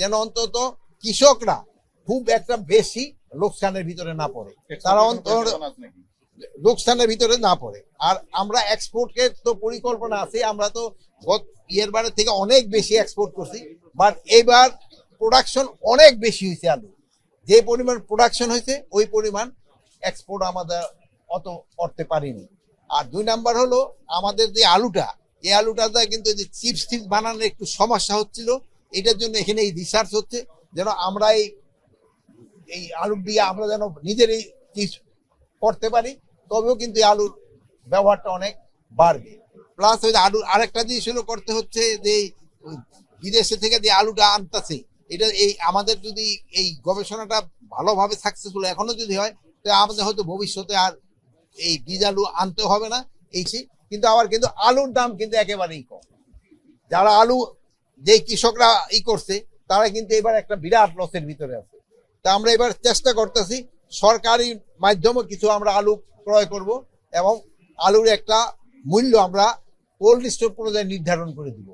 যেন অন্তত কৃষকরা খুব একটা বেশি লোকসানের ভিতরে না পড়ে। তারা অন্তত লোকসানের ভিতরে না পড়ে। আর আমরা এক্সপোর্টের তো পরিকল্পনা আছে আমরা তো গত ইয়ের বারের থেকে অনেক বেশি এক্সপোর্ট করছি বাট এবার প্রোডাকশন অনেক বেশি হয়েছে আলু। যে পরিমাণ প্রোডাকশন হয়েছে ওই পরিমাণ এক্সপোর্ট আমাদের অত করতে পারিনি। আর দুই নাম্বার হলো আমাদের যে আলুটা এই আলুটাতে কিন্তু যে চিপস টিপস বানানোর একটু সমস্যা হচ্ছিল এটার জন্য এখানে এই রিসার্চ হচ্ছে, যেন আমরা এই এই আলু দিয়ে আমরা যেন নিজেরই চিপস করতে পারি, তবেও কিন্তু এই আলুর ব্যবহারটা অনেক বাড়বে প্লাস ওই আলুর আরেকটা জিনিস হলো করতে হচ্ছে যে বিদেশে থেকে যে আলুটা আনতেছে, এটা এই আমাদের যদি এই গবেষণাটা ভালোভাবে সাকসেসফুল এখনও যদি হয়, তো আমাদের হয়তো ভবিষ্যতে আর এই বীজ আলু আনতে হবে না, এই। কিন্তু আবার কিন্তু আলুর দাম কিন্তু একেবারেই কম যারা আলু যে কৃষকরা ই করছে, তারা কিন্তু এবার একটা বিরাট লসের ভিতরে আছে। তা আমরা এবার চেষ্টা করতেছি, সরকারি মাধ্যমে কিছু আমরা আলু ক্রয় করব এবং আলুর একটা মূল্য আমরা কোল্ড স্টোর পর্যায়ে নির্ধারণ করে দিব।